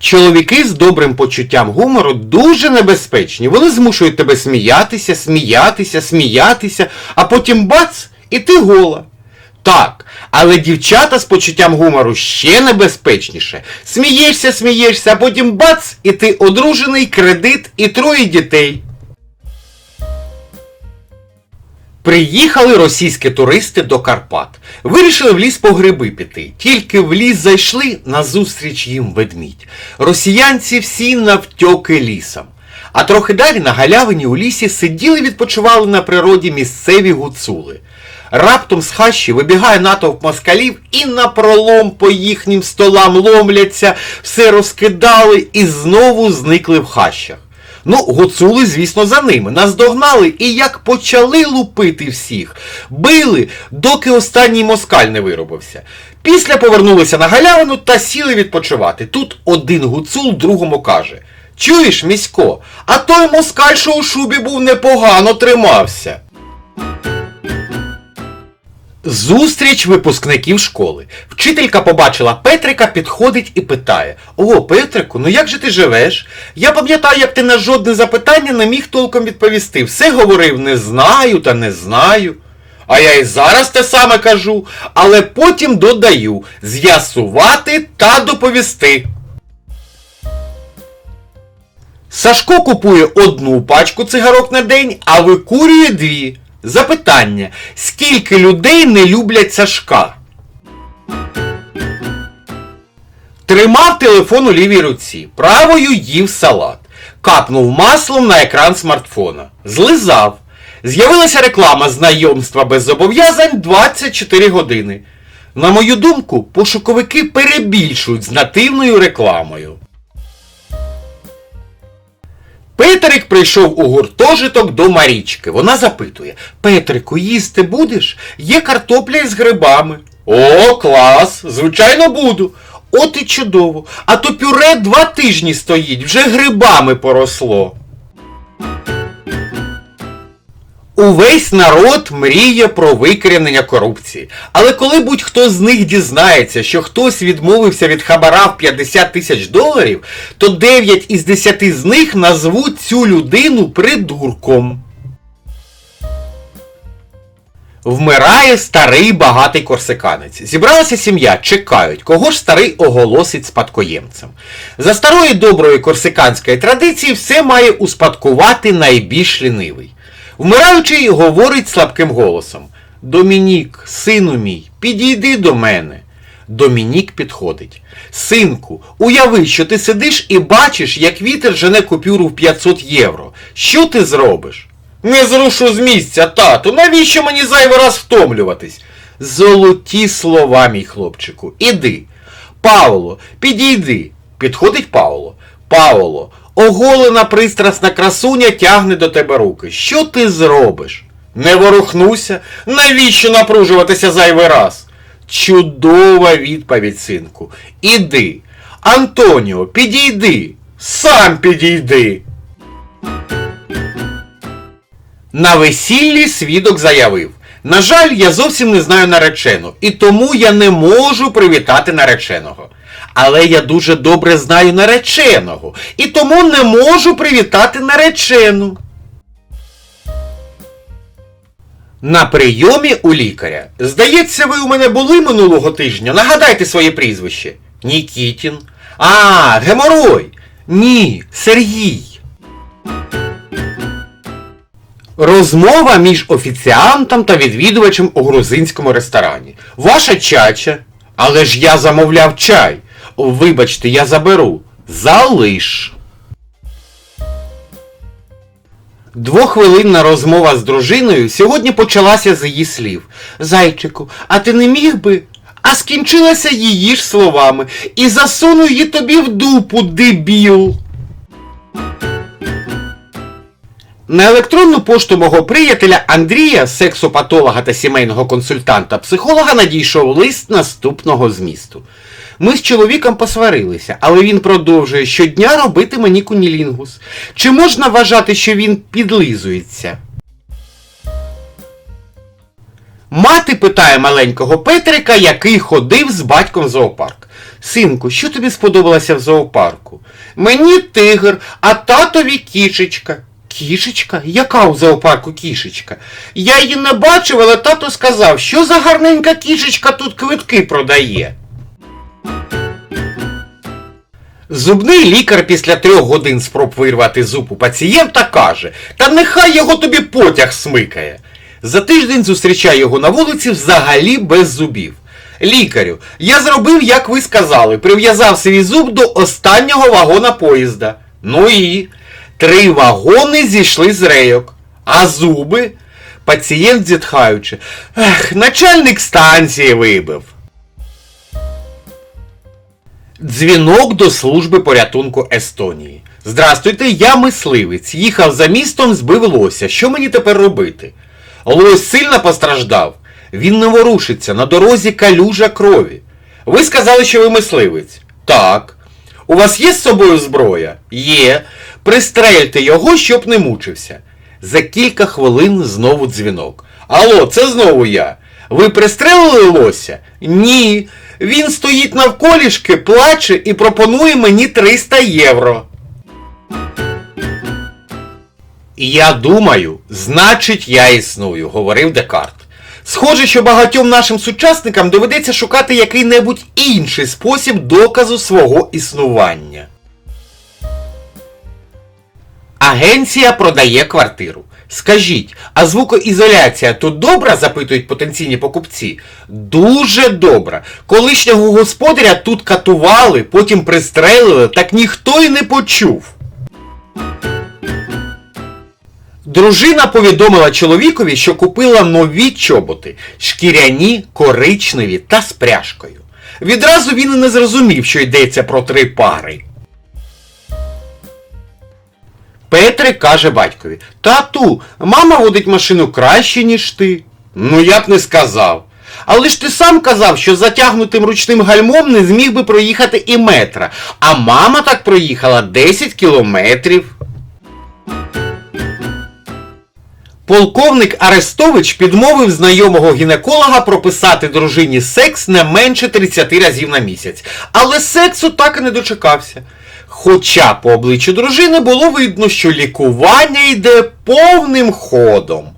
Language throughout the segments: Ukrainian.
Чоловіки з добрим почуттям гумору дуже небезпечні. Вони змушують тебе сміятися, сміятися, сміятися, а потім бац, і ти гола. Так, але дівчата з почуттям гумору ще небезпечніше. Смієшся, смієшся, а потім бац, і ти одружений, кредит і троє дітей. Приїхали російські туристи до Карпат. Вирішили в ліс по гриби піти. Тільки в ліс зайшли, назустріч їм ведмідь. Росіянці всі навтьоки лісом. А трохи далі на галявині у лісі сиділи відпочивали на природі місцеві гуцули. Раптом з хащі вибігає натовп москалів і напролом по їхнім столам ломляться, все розкидали і знову зникли в хащах. Ну, гуцули, звісно, за ними. Наздогнали і як почали лупити всіх. Били, доки останній москаль не виробився. Після повернулися на галявину та сіли відпочивати. Тут один гуцул другому каже: Чуєш, місько, а той москаль, що у шубі був непогано тримався. Зустріч випускників школи. Вчителька побачила Петрика, підходить і питає: О, Петрику, ну як же ти живеш? Я пам'ятаю, як ти на жодне запитання не міг толком відповісти. Все говорив не знаю та не знаю. А я і зараз те саме кажу, але потім додаю з'ясувати та доповісти. Сашко купує одну пачку цигарок на день, а викурює дві. Запитання: скільки людей не люблять Сашка? Тримав телефон у лівій руці, правою їв салат. Капнув маслом на екран смартфона. Злизав. З'явилася реклама знайомства без зобов'язань 24 години. На мою думку, пошуковики перебільшують з нативною рекламою. Петрик прийшов у гуртожиток до Марічки. Вона запитує: Петрику, їсти будеш? Є картопля із грибами. О, клас! Звичайно, буду. От і чудово. А то пюре два тижні стоїть, вже грибами поросло. Увесь народ мріє про викорінення корупції. Але коли будь-хто з них дізнається, що хтось відмовився від хабара в 50 тисяч доларів, то 9 із 10 з них назвуть цю людину придурком. Вмирає старий багатий корсиканець. Зібралася сім'я, чекають, кого ж старий оголосить спадкоємцем. За старої доброї корсиканської традиції все має успадкувати найбільш лінивий. Вмираючий говорить слабким голосом: Домінік, сину мій, підійди до мене. Домінік підходить. Синку, уяви, що ти сидиш і бачиш, як вітер жене купюру в 500 євро. Що ти зробиш? Не зрушу з місця, тату, навіщо мені зайвий раз втомлюватись? Золоті слова, мій хлопчику. Іди. Павло, підійди. Підходить Павло. Павло, оголена пристрасна красуня тягне до тебе руки. Що ти зробиш? Не ворухнуся. Навіщо напружуватися зайвий раз? Чудова відповідь, синку. Іди. Антоніо, підійди. Сам підійди. На весіллі свідок заявив. На жаль, я зовсім не знаю наречену, і тому я не можу привітати нареченого. Але я дуже добре знаю нареченого, і тому не можу привітати наречену. На прийомі у лікаря. Здається, ви у мене були минулого тижня. Нагадайте своє прізвище. Нікітін. А, геморой. Ні, Сергій. Розмова між офіціантом та відвідувачем у грузинському ресторані. Ваша чача. Але ж я замовляв чай. Вибачте, я заберу. Залиш. Двохвилинна розмова з дружиною сьогодні почалася з її слів. Зайчику, а ти не міг би? А скінчилася її ж словами. І засуну її тобі в дупу, дебіл. На електронну пошту мого приятеля Андрія, сексопатолога та сімейного консультанта психолога, надійшов лист наступного змісту. Ми з чоловіком посварилися, але він продовжує щодня робити мені кунілінгус. Чи можна вважати, що він підлизується? Мати питає маленького Петрика, який ходив з батьком в зоопарк. Синку, що тобі сподобалося в зоопарку? Мені тигр, а татові кішечка. Кішечка? Яка у зоопарку кішечка? Я її не бачив, але тато сказав, що за гарненька кішечка тут квитки продає. Зубний лікар після трьох годин спроб вирвати зуб у пацієнта каже, та нехай його тобі потяг смикає. За тиждень зустрічає його на вулиці взагалі без зубів. Лікарю, я зробив, як ви сказали, прив'язав свій зуб до останнього вагона поїзда. Ну і три вагони зійшли з рейок. А зуби? Пацієнт зітхаючи. Ех, начальник станції вибив. Дзвінок до служби порятунку Естонії. Здрастуйте, я мисливець. Їхав за містом, збив лося. Що мені тепер робити? Лось сильно постраждав. Він не ворушиться, на дорозі калюжа крові. Ви сказали, що ви мисливець. Так. У вас є з собою зброя? Є. Пристрельте його, щоб не мучився. За кілька хвилин знову дзвінок. Алло, це знову я. Ви пристрелили лося? Ні. Він стоїть навколішки, плаче і пропонує мені 300 євро. Я думаю, значить я існую, говорив Декарт. Схоже, що багатьом нашим сучасникам доведеться шукати який-небудь інший спосіб доказу свого існування. Агенція продає квартиру. Скажіть, а звукоізоляція тут добра? запитують потенційні покупці. Дуже добра. Колишнього господаря тут катували, потім пристрелили, так ніхто й не почув. Дружина повідомила чоловікові, що купила нові чоботи шкіряні, коричневі та з пряжкою. Відразу він і не зрозумів, що йдеться про три пари. Петрик каже батькові: Тату, мама водить машину краще, ніж ти. Ну я б не сказав. Але ж ти сам казав, що затягнутим ручним гальмом не зміг би проїхати і метра, а мама так проїхала 10 кілометрів. Полковник Арестович підмовив знайомого гінеколога прописати дружині секс не менше 30 разів на місяць, але сексу так і не дочекався. Хоча по обличчю дружини було видно, що лікування йде повним ходом.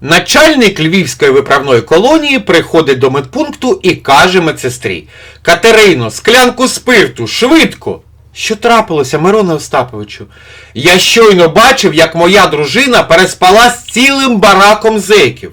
Начальник Львівської виправної колонії приходить до медпункту і каже медсестрі Катерино, склянку спирту, швидко. Що трапилося, Мироне Остаповичу? Я щойно бачив, як моя дружина переспала з цілим бараком зеків.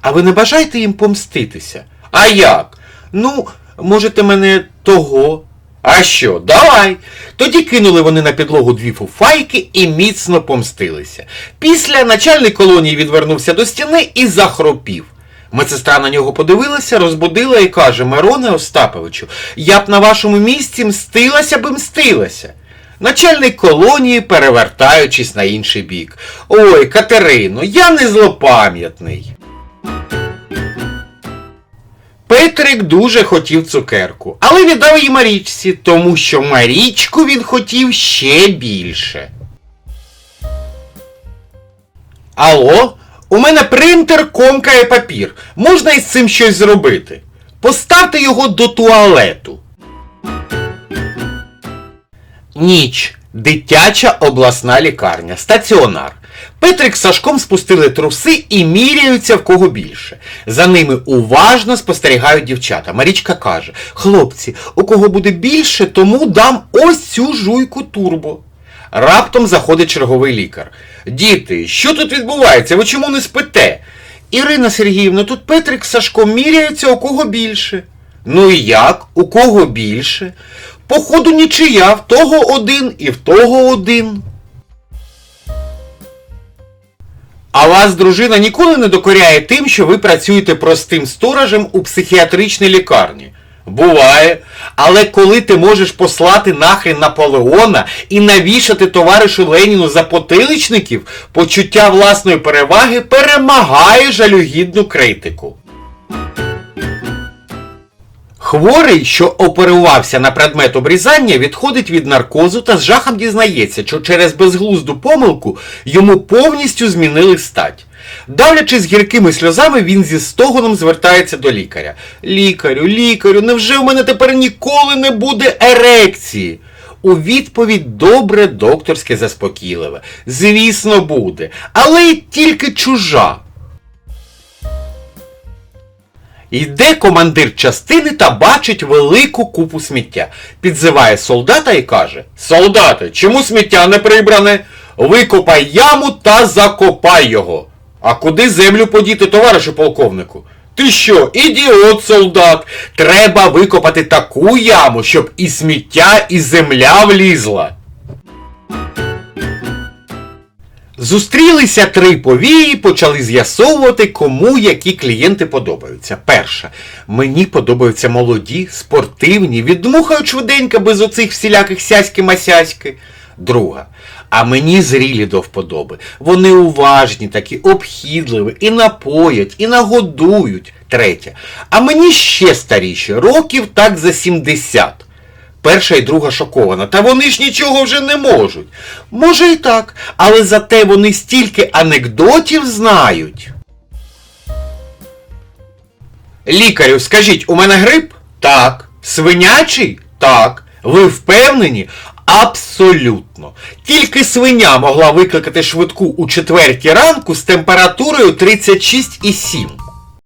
А ви не бажаєте їм помститися? А як? Ну, можете мене того. А що, давай. Тоді кинули вони на підлогу дві фуфайки і міцно помстилися. Після начальник колонії відвернувся до стіни і захропів. Медсестра на нього подивилася, розбудила і каже: Мироне Остаповичу, я б на вашому місці мстилася би мстилася. Начальник колонії, перевертаючись на інший бік. Ой, Катерино, я не злопам'ятний. Петрик дуже хотів цукерку, але віддав її Марічці, тому що Марічку він хотів ще більше. Алло, у мене принтер комкає папір. Можна із цим щось зробити? Поставте його до туалету. Ніч. Дитяча обласна лікарня. Стаціонар. Петрик з Сашком спустили труси і міряються в кого більше. За ними уважно спостерігають дівчата. Марічка каже: Хлопці, у кого буде більше, тому дам ось цю жуйку турбо. Раптом заходить черговий лікар. Діти, що тут відбувається? Ви чому не спите? Ірина Сергіївна, тут Петрик з Сашком міряються, у кого більше. Ну і як? У кого більше? Походу нічия, в того один і в того один. А вас дружина ніколи не докоряє тим, що ви працюєте простим сторожем у психіатричній лікарні. Буває. Але коли ти можеш послати нахрен Наполеона і навішати товаришу Леніну за потиличників, почуття власної переваги перемагає жалюгідну критику. Хворий, що оперувався на предмет обрізання, відходить від наркозу та з жахом дізнається, що через безглузду помилку йому повністю змінили стать. Давлячись гіркими сльозами, він зі стогоном звертається до лікаря. Лікарю, лікарю, невже в мене тепер ніколи не буде ерекції? У відповідь добре докторське заспокійливе. Звісно, буде, але й тільки чужа. Йде командир частини та бачить велику купу сміття. Підзиває солдата і каже: Солдати, чому сміття не прибране? Викопай яму та закопай його. А куди землю подіти, товаришу полковнику? Ти що, ідіот, солдат? Треба викопати таку яму, щоб і сміття, і земля влізла. Зустрілися три повії, почали з'ясовувати, кому які клієнти подобаються. Перша. Мені подобаються молоді, спортивні, віддмухають швиденько без оцих всіляких сяськи-масяськи. Друга. А мені зрілі до вподоби. Вони уважні, такі обхідливі, і напоять, і нагодують. Третя. А мені ще старіші, років так за 70. Перша і друга шокована. Та вони ж нічого вже не можуть. Може і так, але зате вони стільки анекдотів знають. Лікарю, скажіть, у мене грип? Так. Свинячий? Так. Ви впевнені? Абсолютно. Тільки свиня могла викликати швидку у четвертій ранку з температурою 36,7.